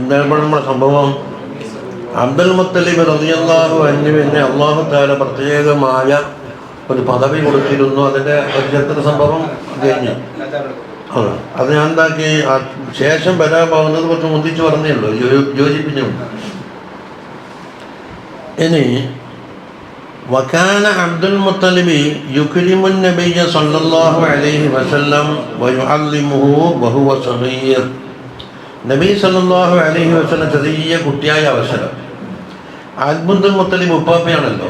എന്തായപ്പോൾ നമ്മുടെ സംഭവം അബ്ദുൽ മുത്തലിബ് റതിയല്ലാഹു അന്നുവിന് അള്ളാഹു താല പ്രത്യേകമായ ഒരു പദവി കൊടുത്തിരുന്നു. അതിന്റെ ഒരു സംഭവം കഴിഞ്ഞു. അതെ. അത് ഞാൻ എന്താക്കി ശേഷം വരാൻ പോകുന്നത് കുറച്ച് മുന്തിച്ച് പറഞ്ഞേ ഉള്ളൂ. യോജിപ്പിഞ്ഞു ഇനി വക്കാന അബ്ദുൽ മുത്തലിബി യുക്രിമുൻ നബിയ സല്ലല്ലാഹു അലൈഹി വസല്ലം വയുഅല്ലിമുഹു വഹുവ സഗീർ. നബി സല്ലല്ലാഹു അലഹി വസ്ലം ചെറിയ കുട്ടിയായ അവസരം. അബ്ദുൽ മുത്തലിബ് ഉപ്പാപ്പയാണല്ലോ.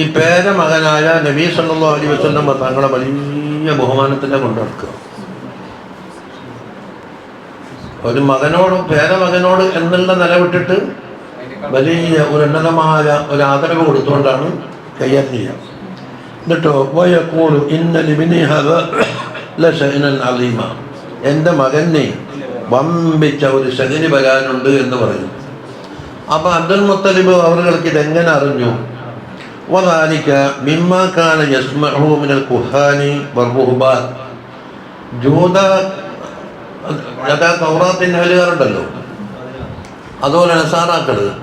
ഈ പേര മകനായ നബി സല്ലാഹു അലൈഹി വസ്ലം തങ്ങളെ വലിയ ബഹുമാനത്തിലെ കൊണ്ടുനടക്കുക ഒരു മകനോട് പേര മകനോട് എന്നുള്ള നില വിട്ടിട്ട് വലിയ ഒരു ഉന്നതമായ ഒരു ആദരവ് കൊടുത്തുകൊണ്ടാണ് കൈകാര്യം ചെയ്യുക. എന്നിട്ടോ വയക്കൂളു ഇന്നലിമിനി ലശൈനൻ അലീമ. എന്റെ മകനെ വമ്പിച്ച ഒരു ശകരി വരാനുണ്ട് എന്ന് പറഞ്ഞു. അപ്പോൾ അബ്ദുൽ മുത്തലിബ് അവർക്ക് ഇതെങ്ങനെ അറിഞ്ഞു? മിനൽ കുഹാനി അതുപോലെ നസാറാക്കൾ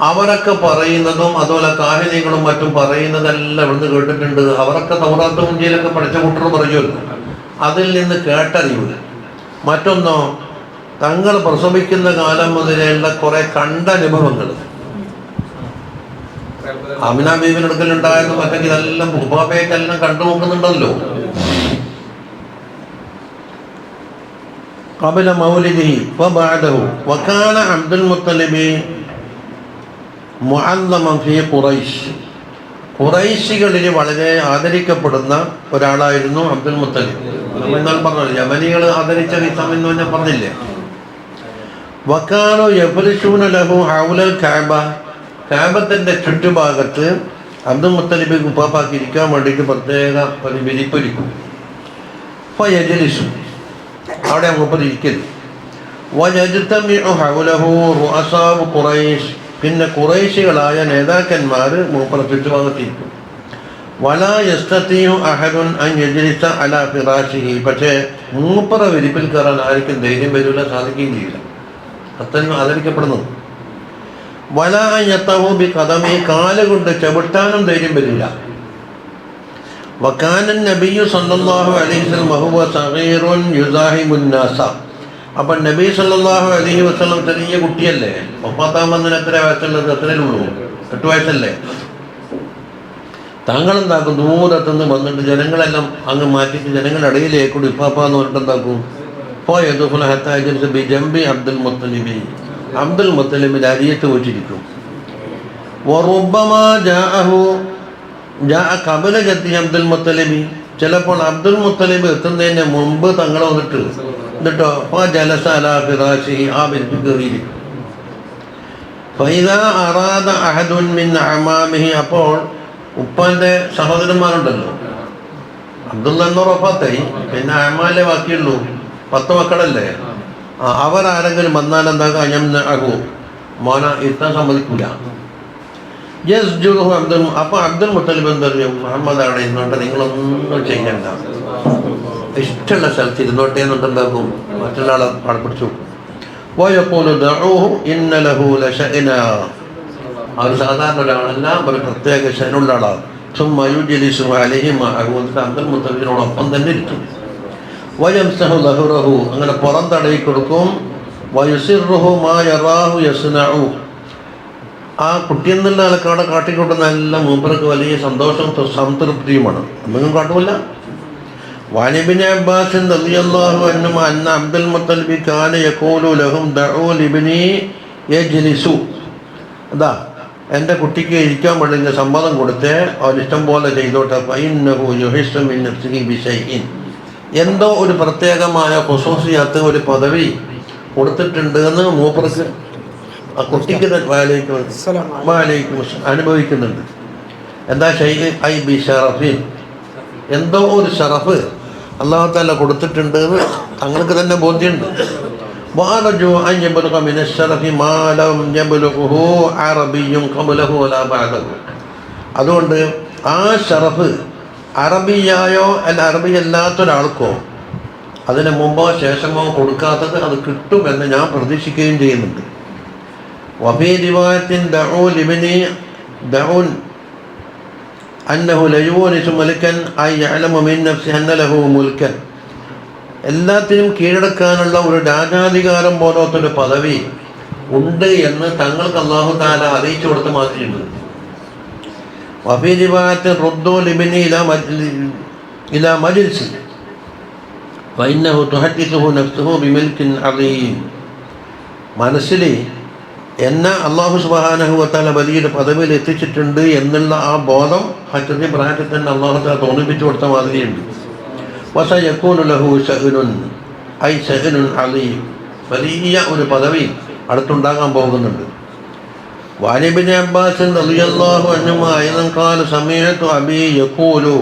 അവരൊക്കെ പറയുന്നതും അതുപോലെ കാഹിനികളും മറ്റും പറയുന്നതെല്ലാം ഇവിടുന്ന് കേട്ടിട്ടുണ്ട്. അവരൊക്കെ തൗറാത്ത് മുഞ്ചിയിലൊക്കെ പഠിച്ച കുട്ടികൾ പറയുമല്ലോ. അതിൽ നിന്ന് കേട്ടറിവ്. മറ്റൊന്നോ? തങ്ങൾ പ്രസവിക്കുന്ന കാലം മുതലുള്ള കുറെ കണ്ടനുഭവങ്ങൾ അമിന ബീബിനെടുക്കലുണ്ടായത് മറ്റൊക്കെ ഇതെല്ലാം ഉപാപയൊക്കെല്ലാം കണ്ടുനോക്കുന്നുണ്ടല്ലോ قبل مولده وبعده وكان عبد المطلب معظما في قريش ഖുറൈശികളിൽ വളരെ ആദരിക്കപ്പെടുന്ന ഒരാളായിരുന്നു അബ്ദുൽ മുത്തലിബ് നമ്മൾ ഇന്നാൾ പറഞ്ഞല്ലോ യമനികൾ ആദരിച്ച ഇസ്ലാം എന്ന് ഞാൻ പറഞ്ഞില്ലേ വക്കാനോ യഫലിഷൂന ലഹു ഹൗലൽ കാബ. കാബത്തിന്റെ ചുറ്റുഭാഗത്ത് അബ്ദുൽ മുത്തലിബ് ഉപ്പാപ്പാക്കി ഇരിക്കാൻ വേണ്ടിയിട്ട് പ്രത്യേക ഒരു വിരിപ്പൊരിക്കും അവിടെ മുപ്പത് പിന്നെ കുറേശികളായ നേതാക്കന്മാർ മൂപ്പറ ചുറ്റുഭാഗത്തിരിക്കും. വലാ പക്ഷേ മൂപ്പറ വിരിപ്പിൽ കയറാൻ ആർക്കും ധൈര്യം വരില്ല സാധിക്കുകയും ചെയ്യില്ല. അത്രയും ആദരിക്കപ്പെടുന്നത് വലാ യത്തഹു ബി കഥമി കാലുകൊണ്ട് ചവിട്ടാനും ധൈര്യം വരില്ല. വക്കാനൻ നബിയു സല്ലാഹു അലൈഹി വസല്ലം വഹുവ സഗീറുൻ യുസാഹിബുൻ നാസ. അപ്പം നബി സല്ലാഹു അലഹി വസ്ലം ചെറിയ കുട്ടിയല്ലേ? ഒപ്പാത്താൻ വന്നതിന് എത്ര വയസ്സുള്ളത്? എത്രയേ ഉള്ളൂ എട്ട് വയസ്സല്ലേ? താങ്കൾ എന്താക്കും ദൂരത്തുനിന്ന് വന്നിട്ട് ജനങ്ങളെല്ലാം അങ്ങ് മാറ്റിയിട്ട് ജനങ്ങളുടെ ഇടയിലേക്ക് കൂടി ഇപ്പാപ്പ എന്ന് പറഞ്ഞിട്ട് എന്താക്കും ബി അബ്ദുൽ മുത്തലിബി. അബ്ദുൽ അബ്ദുൽ മുത്തലിബി. ചിലപ്പോൾ അബ്ദുൽ മുത്തലിബ് എത്തുന്നതിന് മുമ്പ് തങ്ങൾ വന്നിട്ട് എന്നിട്ടോ ആ അഹദുൻ മിൻ അമാമിഹി. അപ്പോൾ ഉപ്പാന്റെ സഹോദരന്മാരുണ്ടല്ലോ. അബ്ദുള്ള എന്നോർ ഒപ്പാത്തായി പിന്നെ അമാലെ ബാക്കിയുള്ളൂ. പത്ത് മക്കളല്ലേ അവരാരെങ്കിലും വന്നാൽ എന്താക്കുക? ഞാൻ ആകൂ മോന ഇരുത്താൻ സമ്മതിക്കൂല. അബ്ദുൽ അപ്പൊ അബ്ദുൽ മുത്തലിബ് പറഞ്ഞു? മുഹമ്മദ് അവിടെ ഇരുന്നോട്ടെ നിങ്ങളൊന്നും ചെയ്യണ്ട. ഇഷ്ടമുള്ള സ്ഥലത്ത് ഇരുന്നോട്ടെ എന്നുണ്ടെന്താക്കും മറ്റൊരാളെ പാടപ്പിടിച്ചു അവർ സാധാരണ ഒരാളല്ല ഒരു പ്രത്യേക ശനുള്ള ആളാണ് സുമ്മയു ജലീസും അബ്ദുൽ മുത്തലിബിനോടൊപ്പം തന്നെ ഇരിക്കും. വയംസഹു ലഹുറഹു. അങ്ങനെ പുറം തടവി കൊടുക്കും. വയുസിറുഹു മാ യറാഹു യസ്നഉ. ആ കുട്ടി എന്നുള്ള ആൾക്കാടെ അവിടെ നല്ല മൂപ്പർക്ക് വലിയ സന്തോഷവും സംതൃപ്തിയുമാണ്. എന്തെങ്കിലും കാട്ടുമില്ല. വാനിബിൻ അബ്ബാസ് റളിയല്ലാഹു അൻഹു അന്ന അബ്ദുൽ മുത്തലിബി കാന യഖൂലു ലഹും ദഊ ലിബിനി എ യജ്ലിസു. അതാ എന്റെ കുട്ടിക്ക് ഇരിക്കാൻ വേണ്ടി സമ്മതം കൊടുത്ത്. ഇഷ്ടം പോലെ ചെയ്തോട്ടെ. ഫൈന്നഹു യുഹിസ്സു മിൻ നഫ്സിഹി ബിശൈഇൻ എന്തോ ഒരു പ്രത്യേകമായ ഖുസൂസിയത്ത് ഒരു പദവി കൊടുത്തിട്ടുണ്ട് എന്ന് മൂപ്പർക്ക് ആ കുട്ടിക്ക് തന്നെ വാലേക്കും വാലേക്കും അസ്സലാം അനുഭവിക്കുന്നുണ്ട് എന്താ ഷൈഖ് ഐ ബി ഷറഫിൻ എന്തോ ഒരു ഷറഫ് അള്ളാഹു താല കൊടുത്തിട്ടുണ്ട് എന്ന് തങ്ങൾക്ക് തന്നെ ബോധ്യമുണ്ട് وأرجو أن يبلغ من الشرف ما لم يبلغه عربي قبله ولا بعده അതുകൊണ്ട് ആ ഷറഫ് അറബിയായോ അല്ല അറബി അല്ലാത്തൊരാൾക്കോ അതിന് മുമ്പോ ശേഷമോ കൊടുക്കാത്തത് അത് കിട്ടുമെന്ന് ഞാൻ പ്രതീക്ഷിക്കുകയും ചെയ്യുന്നുണ്ട്. വഫീ റിവായത്തിൻ ദഊ ലിബിനി ദഊൻ അന്നഹു ലജുവോനിസു മുൽക്കൻ ഐ യഅലമു മിൻ നഫ്സി അന്ന ലഹു മുൽക്കൻ. എല്ലാത്തിനും കീഴടക്കാനുള്ള ഒരു രാജാധികാരം പോലത്തൊരു പദവി ഉണ്ട് എന്ന് തങ്ങൾക്ക് അള്ളാഹു താല അറിയിച്ചു കൊടുത്ത് മാതിരിയുണ്ട് വഫീ رواية ردوا ലിബ്നി إلى إلى ഇലാ فإنه تحدثه نفسه بملك عظيم മനസ്സിലെ എന്നെ അള്ളാഹു സുബാനഹുവത്താല വലിയൊരു പദവിയിൽ എത്തിച്ചിട്ടുണ്ട് എന്നുള്ള ആ ബോധം ആ ചെറിയ തന്നെ അള്ളാഹു താല തോന്നിപ്പിച്ചു കൊടുത്ത മാതിരിയുണ്ട്. വസ യക്കൂനു ലഹു ഷഹനുൻ ഐ ഷഹനുൻ അലീം വലിയ ഒരു പദവി അടുത്തുണ്ടാകാൻ പോകുന്നുണ്ട്. വാലിബിൻ അബ്ബാസ് റളിയല്ലാഹു അൻഹു അയ്യൻ ഖാല സമയത്തു അബി യഖൂലു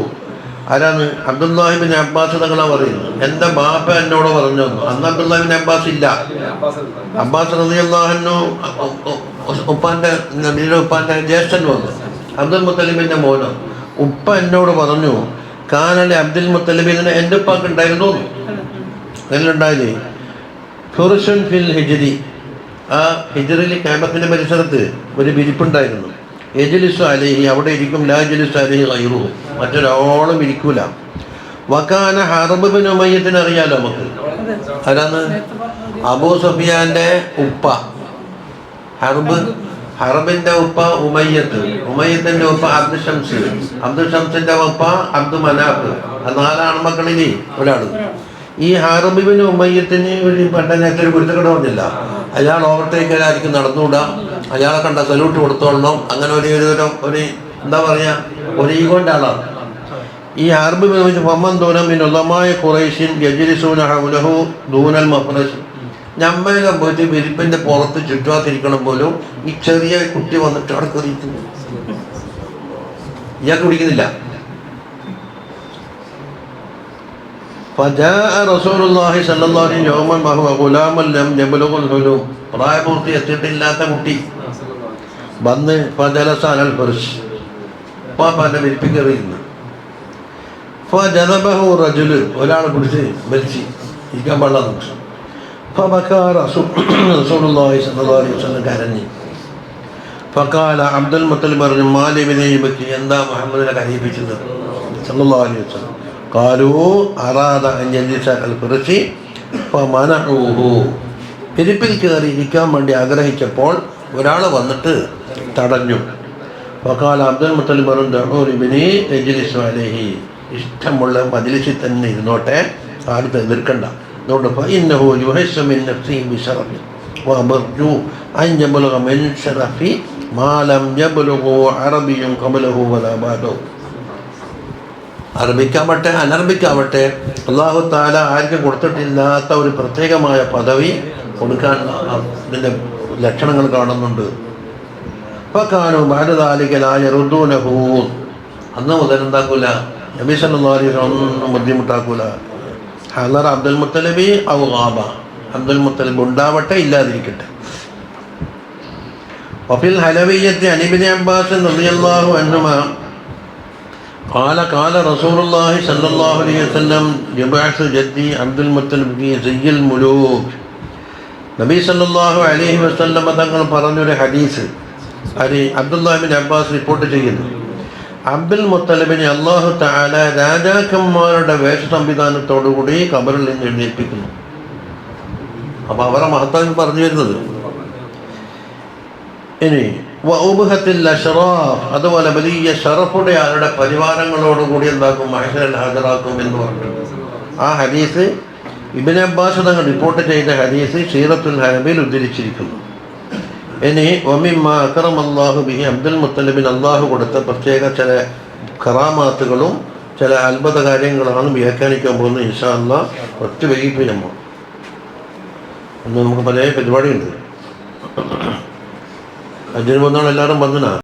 ആരാണ് അബ്ദുല്ലാഹിബിൻ അബ്ബാസ് തങ്ങളാ പറയുന്നത് എന്റെ ബാപ്പ എന്നോട് പറഞ്ഞു അന്ന് അബ്ദുല്ലാഹിബിൻ അബ്ബാസ് ഇല്ല. അബ്ബാസ് റളിയല്ലാഹു ഉപ്പാന്റെ നബിയുടെ ഉപ്പാന്റെ ജ്യേഷ്ഠൻ വന്നു. അബ്ദുൽ മുത്തലിബിന്റെ മോനോ. ഉപ്പ എന്നോട് പറഞ്ഞു കാനലെ അബ്ദുൽ മുത്തലിബിന് എന്റെ ഉപ്പാക്ക് ഉണ്ടായിരുന്നു അതിലുണ്ടായില്ലേ ഫുറുഷൻ ഫിൽ ഹിജരി. ആ ഹിജറിൽ ക്യാമ്പസിന്റെ പരിസരത്ത് ഒരു വിരിപ്പുണ്ടായിരുന്നു. എജലിസ് അലഹി അവിടെ ഇരിക്കും ലാ ജലിസ് അലഹി കൈറു മറ്റൊരാളും ഇരിക്കൂല. വക്കാന ഹറബിൻ ഉമയ്യത്തിന് അറിയാലോ നമുക്ക്? ആരാന്ന്? അബൂ സഫിയാന്റെ ഉപ്പ. ഹർബ് ഹറബിന്റെ ഉപ്പ ഉമയ്യത്ത്. ഉമയ്യത്തിന്റെ ഉപ്പ അബ്ദു ഷംസ്. അബ്ദു ഷംസിന്റെ ഉപ്പ അബ്ദു മനാഫ്. ആ മക്കളിനി ഒരാൾ. ഈ ഹാറബിബിന് ഉമയ്യത്തിന് ഒരു നേരത്തെ ഒരു കുരുത്തക്കട പറഞ്ഞില്ല. അയാൾ ഓവർടേക്ക് ചെയ്യാതിരിക്കും നടന്നുകൂടാ. അയാളെ കണ്ട സല്യൂട്ട് കൊടുത്തോളണം. അങ്ങനെ ഒരു ഒരു എന്താ പറയുക ഒരു ഈഗോന്റെ ആളാണ്. ഈ അറബി നിർമ്മിച്ച ഫമ്മൻ ദൂനം മിനുള്ളമായ ഖുറൈഷിൻ ഗജരിസൂന ഹൗലഹു ദൂനൽ മഫ്രസ് ഞമ്മേലെ പോയിട്ട് വിരിപ്പിന്റെ പുറത്ത് ചുറ്റുവാത്തിരിക്കണം പോലും ഈ ചെറിയ കുട്ടി വന്നിട്ട് അവിടെ കയറിയിരിക്കുന്നു. ഇയാൾക്ക് പിടിക്കുന്നില്ല. فجاء رسول الله صلى الله عليه وسلم يوما وهو غلام لم يبلغ الحلم പ്രായപൂർത്തി എത്തിയിട്ടില്ലാത്ത കുട്ടി വന്ന് ഫജലസാനൽ ഫുർഷ് പാപ്പാന്റെ വിരിപ്പിൽ കയറിയിരുന്നു ഫജനബഹു റജുല് ഒരാളെ പിടിച്ച് വലിച്ച് ഇരിക്കാൻ പാടില്ല ഫബക്കാർ റസൂലുള്ളാഹി സ്വല്ലല്ലാഹു അലൈഹി വസല്ലം കരഞ്ഞു ഫക്കാല അബ്ദുൽ മുത്തലിബ് പറഞ്ഞു മാലിബിനെ ബക്കി എന്താ മുഹമ്മദിനെ കരയിപ്പിച്ചത് സല്ലല്ലാഹു അലൈഹി വസല്ലം قالوا أراد أن يجلس على الفرش فمنعوه പിരിപ്പിൽ കയറി ഇരിക്കാൻ വേണ്ടി ആഗ്രഹിച്ചപ്പോൾ ഒരാൾ വന്നിട്ട് തടഞ്ഞു വക്കാൽ അബ്ദുൽ മുത്തലിബ് പറഞ്ഞു അലഹി ഇഷ്ടമുള്ള മജിലിസിൽ തന്നെ ഇരുന്നോട്ടെ ആരും എതിർക്കണ്ട അതുകൊണ്ട് فإنه يحس من نفسه بشرف وأمرجو أن يبلغ من شرف ما لم يبلغه عربي قبله ولا بعده അറബിക്കാവട്ടെ അനർബിക്കാവട്ടെ അള്ളാഹു താല ആർക്കും കൊടുത്തിട്ടില്ലാത്ത ഒരു പ്രത്യേകമായ പദവി കൊടുക്കാൻ ഇതിന്റെ ലക്ഷണങ്ങൾ കാണുന്നുണ്ട്. ഇപ്പം കാണൂ റുദൂനഹൂ അന്ന് മുതൽ എന്താക്കൂല? നബീസ് ഒന്നും ബുദ്ധിമുട്ടാക്കൂല. ഹലർ അബ്ദുൽ മുത്തലബി ഔ ആബ അബ്ദുൽ മുത്തലബ് ഉണ്ടാവട്ടെ ഇല്ലാതിരിക്കട്ടെ. വഫിൽ ഹലവിയത്തെ അനിബിൻ അബ്ബാസ് റളിയല്ലാഹു അൻഹുമാ قال قال رسول الله صلى الله عليه وسلم يبعث جدي عبد المطلب في زي الملوك നബി സല്ലല്ലാഹു അലൈഹി വസല്ലമ തങ്ങൾ പറഞ്ഞൊരു ഹദീസ് അത് അബ്ദുല്ലാഹിബിൻ അബ്ബാസ് റിപ്പോർട്ട് ചെയ്യുന്നു അബ്ദുൽ മുത്തലിബിനെ അള്ളാഹു താല രാജാക്കന്മാരുടെ വേഷ സംവിധാനത്തോടുകൂടി കബറിൽ നിന്ന് എഴുന്നേൽപ്പിക്കുന്നു അപ്പൊ അവരെ മഹത്വം പറഞ്ഞു വരുന്നത് ഇനി വൗബഹത്തിൽ അഷറാഫ് അതുപോലെ വലിയ ഷറഫുടെ ആരുടെ പരിവാരങ്ങളോടുകൂടി എന്താക്കും മഹേശ്വരൻ ഹാജരാക്കും എന്ന് പറഞ്ഞു. ആ ഹദീസ് ഇബിൻ അബ്ബാസ് തങ്ങൾ റിപ്പോർട്ട് ചെയ്ത ഹദീസ് ഷീറത്തുൽ ഹനബിൽ ഉദ്ധരിച്ചിരിക്കുന്നു. ഇനി ഒമിമ്മ അക്രം അള്ളാഹു ബിഹി അബ്ദുൽ മുത്തലിബിൻ അള്ളാഹു കൊടുത്ത പ്രത്യേക ചില കറാമാത്തുകളും ചില അത്ഭുത കാര്യങ്ങളാണ് വ്യാഖ്യാനിക്കാൻ പോകുന്നത്. ഇൻഷാ അള്ളാഹ് ഒറ്റ വൈകിട്ട് നമ്മൾ ഇന്ന് നമുക്ക് പല പരിപാടിയുണ്ട്. അജിന് പോകുന്നവൾ എല്ലാവരും വന്നിനാ.